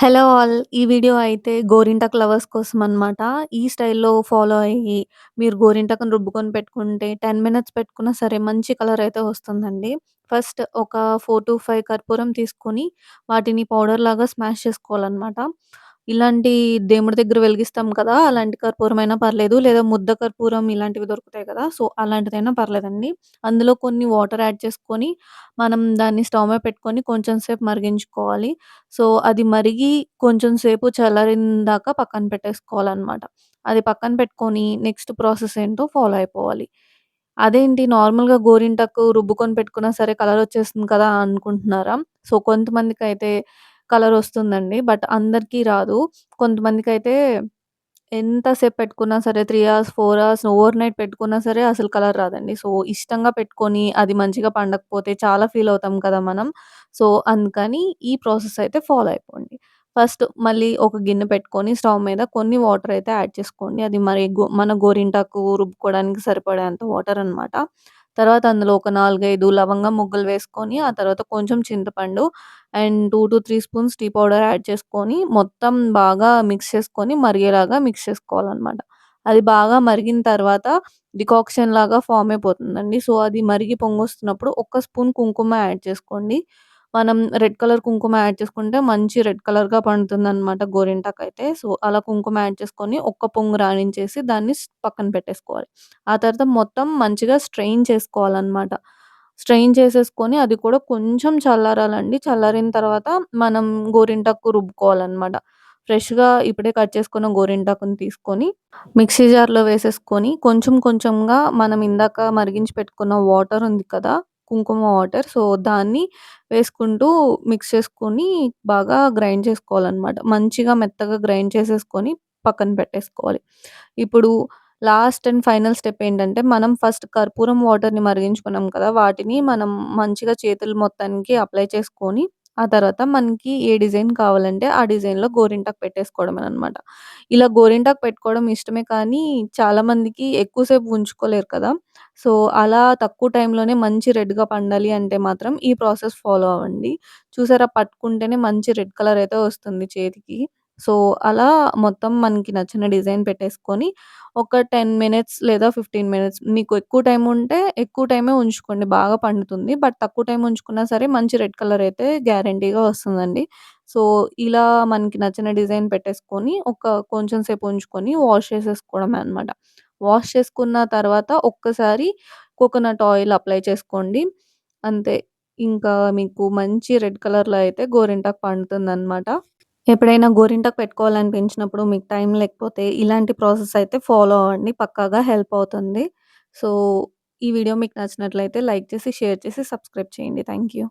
Hello all! ఈ video అయితే గోరింటాకు లవర్స్ కోసం అనమాట. ఈ స్టైల్‌లో ఫాలో అయ్యి మీరు గోరింటాకుని రుబ్బుకొని పెట్టుకుంటే 10 మినిట్స్ పెట్టుకున్నా సరే మంచి కలర్ అయితే వస్తుందండి. ఫస్ట్ ఒక 4-5 కర్పూరం తీసుకొని వాటిని పౌడర్‌లాగా స్మాష్ చేసుకోవాలనమాట. ఇలాంటి దేవుడి దగ్గర వెలిగిస్తాం కదా! అలాంటి కర్పూరమైనా పర్లేదు. లేదా ముద్ద కర్పూరం ఇలాంటివి దొరుకుతాయి కదా! సో, అలాంటిదైనా పర్లేదండి. అందులో కొన్ని వాటర్ యాడ్ చేసుకొని మనం దాన్ని స్టవ్ మీద పెట్టుకొని కొంచెం సేపు మరిగించుకోవాలి. సో, అది మరిగి కొంచెం సేపు చల్లారిన దాకా పక్కన పెట్టేసుకోవాలనమాట. అది పక్కన పెట్టుకొని నెక్స్ట్ ప్రాసెస్ ఏంటో ఫాలో అయిపోవాలి. అదేంటి నార్మల్‌గా గోరింటాకు రుబ్బుకొని పెట్టుకున్నా సరే కలర్ వచ్చేస్తుంది కదా అనుకుంటున్నారా? సో, కొంతమందికైతే కలర్ వస్తుందండి. బట్ అందరికీ రాదు. కొంతమందికి అయితే ఎంతసేపు పెట్టుకున్నా సరే three hours, four hours overnight పెట్టుకున్నా సరే అసలు కలర్ రాదండి. సో, ఇష్టంగా పెట్టుకొని అది మంచిగా పండకపోతే చాలా ఫీల్ అవుతాం కదా మనం. సో, అందుకని ఈ ప్రాసెస్ అయితే ఫాలో అయిపోండి. ఫస్ట్ మళ్ళీ ఒక గిన్నె పెట్టుకొని స్టవ్ మీద కొన్ని వాటర్ అయితే యాడ్ చేసుకోండి. అది మరి గో మన గోరింటాకు రుబ్బుకోవడానికి సరిపడేంత వాటర్ అనమాట. తర్వాత అందులో ఒక 4, 5 లవంగం ముగ్గులు వేసుకొని, ఆ తర్వాత కొంచెం చింతపండు and 2-3 spoons tea powder add చేసుకొని, మొత్తం బాగా మిక్స్ చేసుకొని మరిగేలాగా మిక్స్ చేసుకోవాలన్నమాట అది బాగా మరిగిన తర్వాత డికాక్షన్ లాగా ఫామ్ అయిపోతుందండి. సో, అది మరిగి పొంగొస్తున్నప్పుడు ఒక స్పూన్ కుంకుమ యాడ్ చేసుకోండి. మనం రెడ్ కలర్ కుంకుమ యాడ్ చేసుకుంటే మంచి రెడ్ కలర్‌గా పండుతుందనమాట గోరింటాకైతే. సో, అలా కుంకుమ యాడ్ చేసుకొని ఒక్క పొంగు రానించేసి దాన్ని స్ పక్కన పెట్టేసుకోవాలి. ఆ తర్వాత మొత్తం మంచిగా స్ట్రెయిన్ చేసుకోవాలనమాట. స్ట్రెయిన్ చేసేసుకొని అది కూడా కొంచెం చల్లారాలండి. చల్లారిన తర్వాత మనం గోరింటాకు రుబ్బుకోవాలనమాట. ఫ్రెష్‌గా ఇప్పుడే కట్ చేసుకున్న గోరింటాకుని తీసుకొని మిక్సీ జార్‌లో వేసేసుకొని కొంచెం కొంచెంగా మనం ఇందాక మరిగించి పెట్టుకున్న వాటర్ ఉంది కదా! కుంకుమ వాటర్. సో, దాన్ని వేసుకుంటూ మిక్స్ చేసుకొని బాగా గ్రైండ్ చేసుకోవాలన్నమాట మంచిగా మెత్తగా గ్రైండ్ చేసేసుకొని పక్కన పెట్టేసుకోవాలి. ఇప్పుడు లాస్ట్ అండ్ ఫైనల్ స్టెప్ ఏంటంటే మనం ఫస్ట్ కర్పూరం వాటర్‌ని మరిగించుకున్నాం కదా! వాటిని మనం మంచిగా చేతులు మొత్తానికి అప్లై చేసుకొని, ఆ తర్వాత మనకి ఏ డిజైన్ కావాలంటే ఆ డిజైన్‌లో గోరింటాకు పెట్టేసుకోవడమేననమాట. ఇలా గోరింటాకు పెట్టుకోవడం ఇష్టమే కానీ చాలామందికి ఎక్కువ సేపు ఉంచుకోలేరు కదా! సో, అలా తక్కువ టైంలోనే మంచి రెడ్‌గా పండాలి అంటే మాత్రం ఈ ప్రాసెస్ ఫాలో అవ్వండి. చూసారా పట్టుకుంటేనే మంచి రెడ్ కలర్ అయితే వస్తుంది చేతికి. సో, అలా మొత్తం మనకి నచ్చిన డిజైన్ పెట్టేసుకొని ఒక 10 మినిట్స్ లేదా 15 మినిట్స్ మీకు ఎక్కువ టైం ఉంటే ఎక్కువ టైమే ఉంచుకోండి. బాగా పండుతుంది. బట్ తక్కువ టైం ఉంచుకున్నా సరే మంచి రెడ్ కలర్ అయితే గ్యారంటీగా వస్తుందండి. సో, ఇలా మనకి నచ్చిన డిజైన్ పెట్టేసుకొని ఒక కొంచెం సేపు ఉంచుకొని వాష్ చేసేసుకోవడమే అనమాట. వాష్ చేసుకున్న తర్వాత ఒక్కసారి కోకోనట్ ఆయిల్ అప్లై చేసుకోండి. అంతే. ఇంకా మీకు మంచి రెడ్ కలర్‌లో అయితే గోరింటాకు పండుతుందనమాట. ఎప్పుడైనా గోరింటాకు పెట్టుకోవాలనిపించినప్పుడు మీకు టైం లేకపోతే ఇలాంటి ప్రాసెస్ అయితే ఫాలో అవ్వండి. పక్కాగా హెల్ప్ అవుతుంది. సో, ఈ వీడియో మీకు నచ్చినట్లయితే లైక్ చేసి, షేర్ చేసి, సబ్స్క్రైబ్ చేయండి. Thank you.